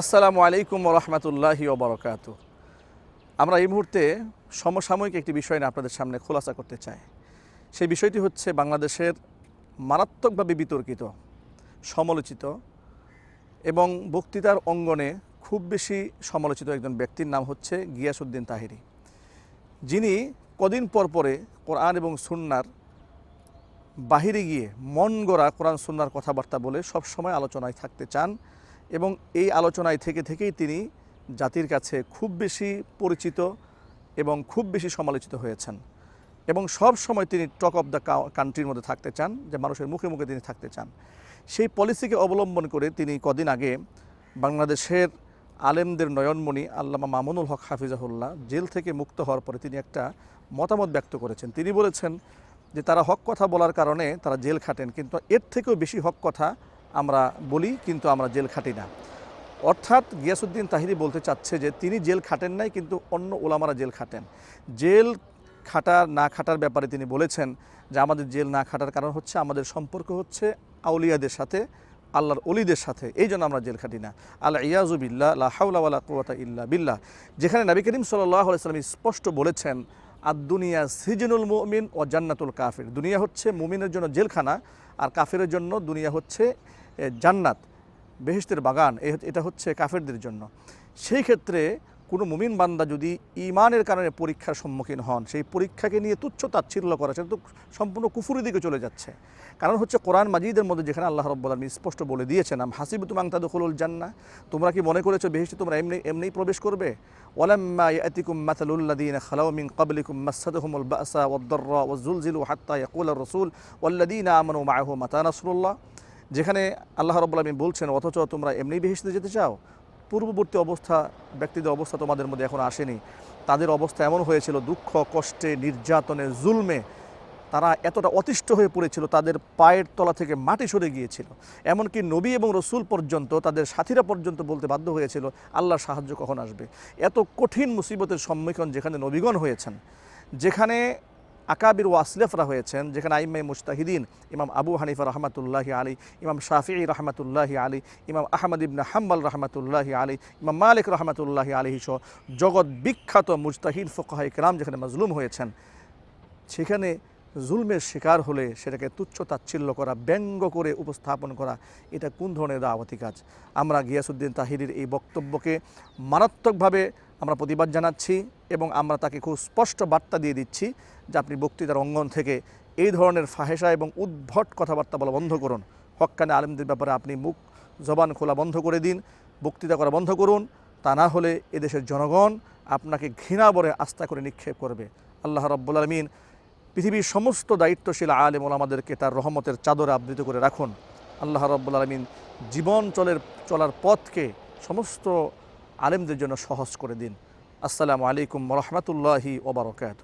আসসালামু আলাইকুম রহমতুল্লাহি ওবরকাত আমরা এই মুহূর্তে সমসাময়িক একটি বিষয় নিয়ে আপনাদের সামনে খোলাসা করতে চাই। সেই বিষয়টি হচ্ছে বাংলাদেশের মারাত্মকভাবে বিতর্কিত, সমালোচিত এবং বক্তৃতার অঙ্গনে খুব বেশি সমালোচিত একজন ব্যক্তির নাম হচ্ছে গিয়াসুদ্দিন তাহিরি। যিনি কদিন পর পরে কোরআন এবং সুন্নার বাহিরে গিয়ে মন গড়া কোরআন সুন্নার কথাবার্তা বলে সবসময় আলোচনায় থাকতে চান। এবং এই আলোচনায় থেকে থেকেই তিনি জাতির কাছে খুব বেশি পরিচিত এবং খুব বেশি সমালোচিত হয়েছেন। এবং সব সময় তিনি টক অফ দ্য কান্ট্রির মধ্যে থাকতে চান, যে মানুষের মুখে মুখে তিনি থাকতে চান। সেই পলিসিকে অবলম্বন করে তিনি কদিন আগে বাংলাদেশের আলেমদের নয়নমণি আল্লামা মামুনুল হক হাফিজাহুল্লাহ জেল থেকে মুক্ত হওয়ার পরে তিনি একটা মতামত ব্যক্ত করেছেন। তিনি বলেছেন যে তারা হক কথা বলার কারণে তারা জেল খাটেন, কিন্তু এর থেকেও বেশি হক কথা আমরা বলি, কিন্তু আমরা জেল খাটি না। অর্থাৎ গিয়াসুদ্দিন তাহিরি বলতে চাচ্ছে যে, তিনি জেল খাটেন নাই, কিন্তু অন্য ওলামারা জেল খাটেন। জেল খাটার না খাটার ব্যাপারে তিনি বলেছেন যে, আমাদের জেল না খাটার কারণ হচ্ছে, আমাদের সম্পর্ক হচ্ছে আউলিয়াদের সাথে, আল্লাহর অলিদের সাথে। এই জন্য আমরা জেল খাটি না। আল্লাহ ইয়াজুবিল্লা লা হাউলা ইল্লা বিল্লাহ। যেখানে নবী করিম সাল্লাম স্পষ্ট বলেছেন আর দুনিয়া সিজনুল মুমিন ও জান্নাতুল কাফির। দুনিয়া হচ্ছে মুমিনের জন্য জেলখানা, আর কাফেরের জন্য দুনিয়া হচ্ছে জান্নাত, বেহেশতের বাগান এটা হচ্ছে কাফেরদের জন্য। সেই ক্ষেত্রে কোনো মুমিন বান্দা যদি ইমানের কারণে পরীক্ষার সম্মুখীন হন, সেই পরীক্ষাকে নিয়ে তুচ্ছ তাচ্ছিল্য করা, সেটা তো সম্পূর্ণ কুফুরের দিকে চলে যাচ্ছে। কারণ হচ্ছে কোরআন মাজিদের মধ্যে যেখানে আল্লাহ রব্বুল আলমী স্পষ্ট বলে দিয়েছেন, আম হাসিব তুমাং তাদুল জান্না তোমরা কি মনে করেছ বেহেশতে তোমরা এমনি এমনিই প্রবেশ করবে? ওয়ালাম্মা ইয়াতিকুম মাতা নাসরুল্লাহ যেখানে আল্লাহ রব্বুল আলমী বলছেন, অথচ তোমরা এমনি বেহেশতে যেতে চাও? পূর্ববর্তী অবস্থা, ব্যক্তিদের অবস্থা তোমাদের মধ্যে এখন আসেনি। তাদের অবস্থা এমন হয়েছিল, দুঃখ, কষ্টে, নির্যাতনে, জুলমে, তারা এতটা অতিষ্ঠ হয়ে পড়েছিল, তাদের পায়ের তলা থেকে মাটি সরে গিয়েছিল। এমনকি নবী এবং রসুল পর্যন্ত, তাদের সাথীরা পর্যন্ত বলতে বাধ্য হয়েছিল, আল্লাহর সাহায্য কখন আসবে? এত কঠিন মুসিবতের সম্মুখীন যেখানে নবীগণ হয়েছেন, যেখানে আকাবির ও আসলেফরা হয়েছেন, যেখানে আইমাই মুস্তাহিদিন ইমাম আবু হানিফা রহমাতুল্লাহি আলী ইমাম শাফি রহমাতুল্লাহি আলী ইমাম আহমদ ইবনে হাম্বাল রহমাতুল্লাহি আলী ইমাম মালিক রহমাতুল্লাহি আলী সহ জগৎ বিখ্যাত মুস্তাহিদ ফোকাহ ইকরাম যেখানে মজলুম হয়েছেন। সেখানে জুলমের শিকার হলে সেটাকে তুচ্ছ তাচ্ছিল্য করা, ব্যঙ্গ করে উপস্থাপন করা, এটা কোন ধরনের দাওয়াতি কাজ? আমরা গিয়াসুদ্দিন তাহিরির এই বক্তব্যকে মারাত্মকভাবে আমরা প্রতিবাদ জানাচ্ছি এবং আমরা তাকে খুব স্পষ্ট বার্তা দিয়ে দিচ্ছি যে আপনি বক্তৃতার অঙ্গন থেকে এই ধরনের ফাহেসা এবং উদ্ভট কথাবার্তা বলা বন্ধ করুন। হক্কানে আলেমদের ব্যাপারে আপনি মুখ, জবান খোলা বন্ধ করে দিন, বক্তৃতা করা বন্ধ করুন। তা না হলে এদেশের জনগণ আপনাকে ঘৃণা বরে আস্থা করে নিক্ষেপ করবে। আল্লাহ রব্বুল আলমিন পৃথিবীর সমস্ত দায়িত্বশীল আলেম ওলামাদেরকে তার রহমতের চাদরে আবৃত করে রাখুন। আল্লাহ রব্বুল আলমিন জীবন চলের, চলার পথকে সমস্ত আলেমদের জন্য সহজ করে দিন। আসসালামু আলাইকুম রহমতুল্লাহি ওবরকাত